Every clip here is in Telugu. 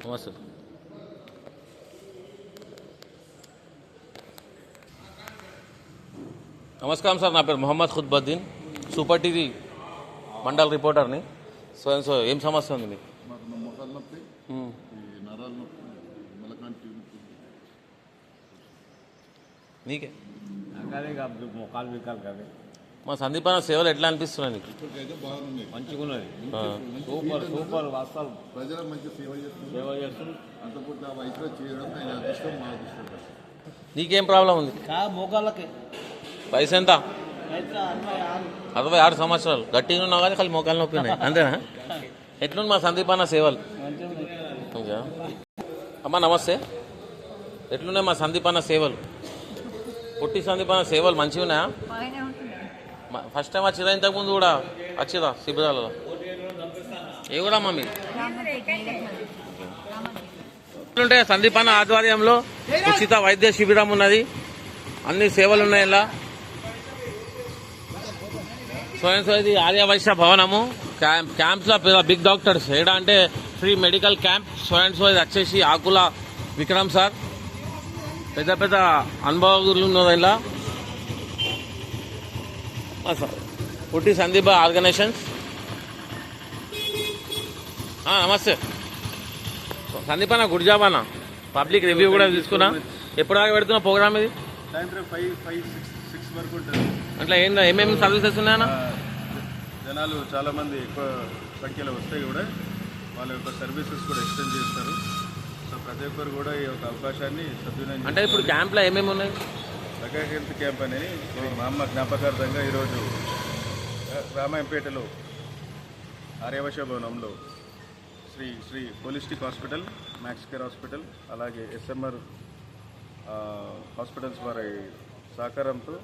నమస్తే నమస్కారం సార్ నా పేరు మొహమ్మద్ ఖుద్బద్దీన్ సూపర్ టీవీ మండల్ రిపోర్టర్ని. సో సో ఏం సమస్య ఉంది మీకు? నీకే? మొక్కలు బిక్కలు కదే మా సందీపాన సేవలు ఎట్లా అనిపిస్తున్నాయి నీకు? మంచిగా ఉన్నది. సూపర్ సూపర్ అసలు ప్రజలకు మంచి సేవ చేస్తుంది సేవ చేస్తుంది అంత పూట ఆ వయసులో చేయడం ఆయన అదృష్టం మా అదృష్టం. నీకేం ప్రాబ్లం ఉంది? కా మోకాళ్ళకి. వయసు ఎంత? అరవై ఆరు. సంవత్సరాలు. గట్టిగా ఉన్నావు కానీ ఖాళీ మోకాలు నొప్పి ఉన్నాయి. అంతేనా? ఎట్లుంది మా సందీపాన సేవలు? అమ్మా నమస్తే. ఎట్లున్నాయి మా సందీపాన సేవలు? పుట్టి సందీపాన సేవలు మంచిగా ఉన్నాయా ఫస్ట్ టైం వచ్చిరా ఇంతకుముందు కూడా? వచ్చిరా శిబిరాలలో? ఏ కూడా మమ్మీ ఎట్లుంటే సందీపాన ఆధ్వర్యంలో ఉచిత వైద్య శిబిరం ఉన్నది. అన్ని సేవలు ఉన్నాయి ఇలా. స్వయం సో ఆర్యవైశ్య ఆర్య వైశ్య భవనము. క్యాంప్ క్యాంప్స్లో పెద్ద బిగ్ డాక్టర్స్. ఏడా అంటే ఫ్రీ మెడికల్ క్యాంప్ స్వయం సో వచ్చేసి ఆకుల విక్రమ్ సార్. పెద్ద పెద్ద అనుభవాలు ఉన్నారు ఇలా. పుట్టి సందీప ఆర్గనైజేషన్స్. నమస్తే. సందీపన్న గుడ్ జాబ్ అన్న. పబ్లిక్ రివ్యూ కూడా తీసుకున్నా. ఎప్పుడు దాకా పెడుతున్నా ప్రోగ్రామ్ ఇది? అట్లా ఏం ఏమేమి సర్వీసెస్ ఉన్నాయన్న జనాలు చాలామంది ఎక్కువ సంఖ్యలో వస్తాయి కూడా. వాళ్ళ యొక్క సర్వీసెస్ కూడా ఎక్స్టెండ్ చేస్తారు. సో ప్రతి ఒక్కరు కూడా ఈ యొక్క అవకాశాన్ని సద్వినియోగం అంటే ఇప్పుడు క్యాంప్లో ఏమేమి ఉన్నాయి? మెగా హెల్త్ క్యాంప్ అనేది ఇది మా అమ్మ జ్ఞాపకార్థంగా ఈరోజు రామాయంపేటలో ఆర్యవశ భవనంలో శ్రీ శ్రీ పోలిస్టిక్ హాస్పిటల్ మ్యాక్స్ కేర్ హాస్పిటల్ అలాగే ఎస్ఎంఆర్ హాస్పిటల్స్ వారి సహకారంతో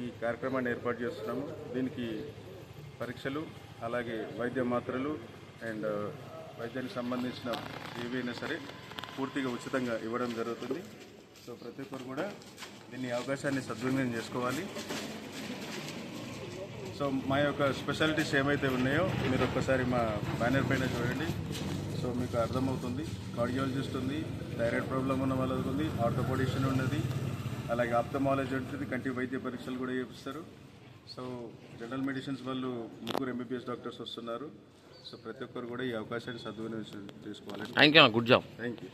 ఈ కార్యక్రమాన్ని ఏర్పాటు చేస్తున్నాము. దీనికి పరీక్షలు అలాగే వైద్య మాత్రలు అండ్ వైద్యానికి సంబంధించిన ఏవైనా సరే పూర్తిగా ఉచితంగా ఇవ్వడం జరుగుతుంది. సో ప్రతి ఒక్కరు కూడా దీన్ని అవకాశాన్ని సద్వినియోగం చేసుకోవాలి. సో మా యొక్క స్పెషాలిటీస్ ఏమైతే ఉన్నాయో మీరు ఒక్కసారి మా బ్యానర్ పైన చూడండి. సో మీకు అర్థమవుతుంది. కార్డియాలజిస్ట్ ఉంది థైరాయిడ్ ప్రాబ్లం ఉన్న వాళ్ళది ఉంది ఆర్థోపోడిషన్ ఉన్నది అలాగే ఆప్థమాలజీ ఉంటుంది కంటి వైద్య పరీక్షలు కూడా చేపిస్తారు. సో జనరల్ మెడిసిన్స్ వాళ్ళు ముగ్గురు ఎంబీబీఎస్ డాక్టర్స్ వస్తున్నారు. సో ప్రతి ఒక్కరు కూడా ఈ అవకాశాన్ని సద్వినియోగం చేసుకోవాలని thank you good job thank you